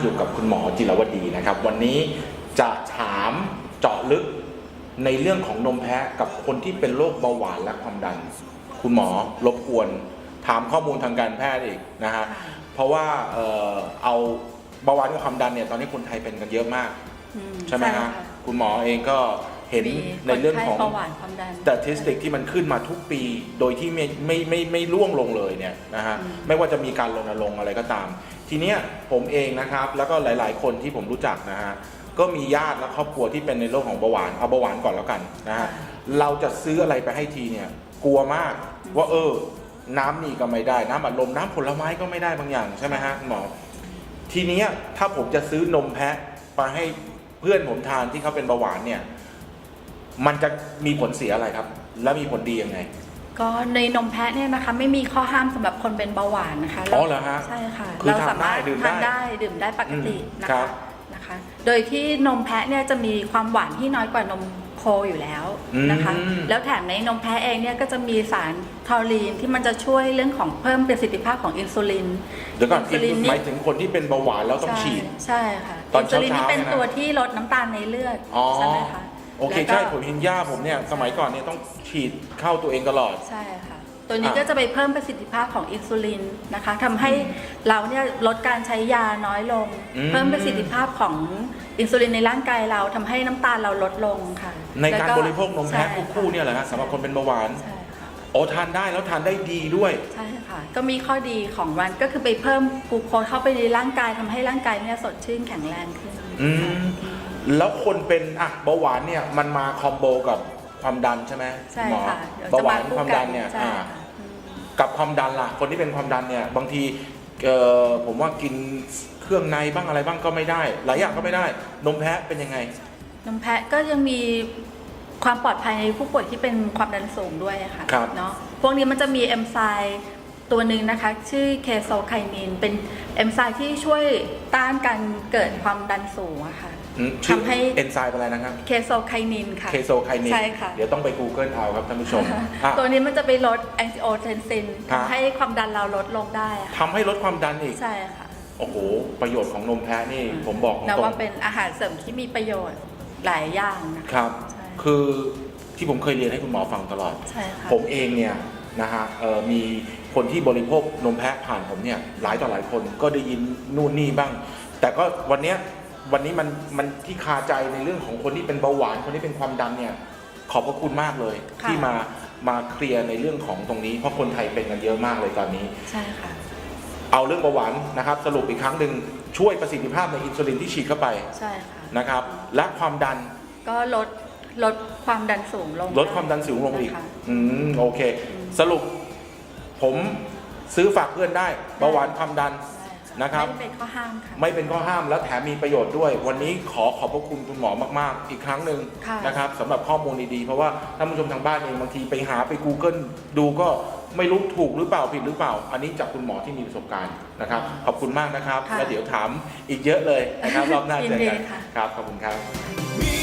อยู่กับคุณหมอจิรวดีนะครับ วันนี้จะถามเจาะลึกในเรื่องของนมแพะกับคนที่เป็นโรคเบาหวานและความดัน คุณหมอรบกวนถามข้อมูลทางการแพทย์อีกนะฮะเพราะว่าเอ่อเอาเบาหวานกับความดันเนี่ยตอนนี้คนไทยเป็นกันเยอะมาก อืใช่ไหมฮะค่ะ คุณหมอเองก็เห็นมีในเรื่องของ คนไข้เบาหวานความดันสถิติที่มันขึ้นมาทุกปีโดยที่ไม่ไม่ไม่ไม่ร่วงลงเลยเนี่ยนะฮะอืม ไม่ว่าจะมีการรณรงค์อะไรก็ตาม ทีเนี้ยผมเองนะครับแล้วก็หลาย ๆ คนที่ผมรู้จักนะฮะก็มีญาติและครอบครัวที่เป็นในโรคของเบาหวานเอาเบาหวานก่อนแล้วกันนะฮะเราจะซื้ออะไรไปให้ทีเนี่ยกลัวมากว่าเออ น้ำนี่ก็ไม่ได้ น้ำอัดลมน้ำผลไม้ก็ไม่ได้บางอย่างใช่ไหมฮะคุณหมอทีเนี้ยถ้าผมจะซื้อนมแพะไปให้เพื่อนผมทานที่เขาเป็นเบาหวานเนี่ย มันจะมีผลเสียอะไรครับ และมีผลดียังไง ก็ในนมแพะเนี่ยนะคะไม่มีข้อห้ามสำหรับคนเป็นเบาหวานนะคะอ๋อเหรอฮะใช่ค่ะคือเราสามารถทานได้ดื่มได้ ทานได้ดื่มได้ปกตินะครัคะบนะคะ โดยที่นมแพะเนี่ยจะมีความหวานที่น้อยกว่านมโคอยู่แล้วนะคะ อืม แล้วแถมในนมแพะเองเนี่ยก็จะมีสารทอรีนที่มันจะช่วยเรื่องของเพิ่มประสิทธิภาพของอินซูลินเดี๋ยวก่อนอินซูลินหมายถึงคนที่เป็นเบาหวานแล้วต้องใช่ฉีดใช่ค่ะตอนอินซูลินนี่เช้าๆเป็นเนี่ยนะตัวที่ลดน้ำตาลในเลือดอ๋อ ใช่ไหมคะ โอเค แล้วก็ ใช่ผมเห็นย่าผมเนี่ย สมัยก่อนเนี่ยต้องฉีดเข้าตัวเองตลอด ใช่ค่ะ ตัวนี้อะ ก็จะไปเพิ่มประสิทธิภาพของอินซูลินนะคะทำให้เราเนี่ยลดการใช้ยาน้อยลงอืมเพิ่มประสิทธิภาพของอินซูลินในร่างกายเราทำให้น้ำตาลเราลดลงค่ะในการแล้วบริโภคนมแพะใช่คู่ๆเนี่ยแหละฮะสำหรับคนเป็นเบาหวานใช่ค่ะโอ้ทานได้แล้วทานได้ดีด้วย ใช่ค่ะ ก็มีข้อดีของมันก็คือไปเพิ่มกลูโคสเข้าไปในร่างกายทำให้ร่างกายเนี่ยสดชื่นแข็งแรงขึ้น อืม แล้วคนเป็นอะเบาหวานเนี่ยมันมาคอมโบกับความดันใช่ไหมใช่หมอค่ะเดี๋ยวเบาจะหวามานคู่ความกัดันนเนี่ยใช่อ่าค่ะอืมกับความดันล่ะ คนที่เป็นความดันเนี่ยบางทีเอ่อผมว่ากินเครื่องในบ้างอะไรบ้างก็ไม่ได้ หลายอย่างก็ไม่ได้ นมแพะเป็นยังไง นมแพะก็ยังมีความปลอดภัยในผู้ป่วยที่เป็นความดันสูงด้วยอะค่ะครับ เนาะพวกนี้มันจะมีเอนไซม์ตัวหนึ่งนะคะ ชื่อเคโซไคนินเป็นเอนไซม์ที่ช่วยต้านการเกิดความดันสูงอะค่ะอืมชื่อ ทำให้เอนไซม์อะไรนะครับ เคโซไคนินค่ะ เคโซไคนินใช่ค่ะ เดี๋ยวต้องไป Google เอาครับท่านผู้ชมอะ ตัวนี้มันจะไปลดแองจิโอเทนซินฮะทำให้ความดันเราลดลงได้อะค่ะทำให้ลดความดันอีก ใช่ค่ะโอ้โห ประโยชน์ของนมแพะนี่ผมบอกตนับรงว่าเป็นอาหารเสริมที่มีประโยชน์หลายอย่างนะๆคะ ครับ ใช่ คือที่ผมเคยเรียนให้คุณหมอฟังตลอด ใช่ค่ะผมเองเนี่ยนะฮะเอ่อมีคนที่บริโภคนมแพะผ่านผมเนี่ยหลายต่อหลายคนก็ได้ยินนู่นนี่บ้าง แต่ก็วันเนี้ย วันนี้มันมันที่คาใจในเรื่องของคนที่เป็นเบาหวานคนที่เป็นความดันเนี่ยขอบพระคุณมากเลย ค่ะ ที่มามาเคลียร์ในเรื่องของตรงนี้ เพราะคนไทยเป็นกันเยอะมากเลยตอนนี้ ใช่ค่ะ เอาเรื่องเบาหวานนะครับ สรุปอีกครั้งหนึ่งช่วยประสิทธิภาพในอินซูลินที่ฉีดเข้าไปใช่ค่ะ นะครับ และความดันก็ลดลดความดันสูงลงลดความดันสูงลงอีกนะคะ อืมโอเคสรุปผมซื้อฝากเพื่อนได้เบาหวานความดันได้ นะครับ ไม่ได้เป็นข้อห้ามค่ะ ไม่เป็นข้อห้ามและแถมมีประโยชน์ด้วย วันนี้ขอขอบพระคุณคุณหมอมาก ๆ อีกครั้งหนึ่งค่ะ นะครับสำหรับข้อมูลดีๆ เพราะว่าท่านผู้ชมทางบ้านเองบางทีไปหาไป Google ดูก็ไม่รู้ถูกหรือเปล่าผิดหรือเปล่า อันนี้จากคุณหมอที่มีประสบการณ์นะครับ ขอบคุณมากนะครับ ค่ะแล้วเดี๋ยวถามอีกเยอะเลยนะครับรอบหน้าเจอกันยินดีค่ะ ครับขอบคุณครับ มี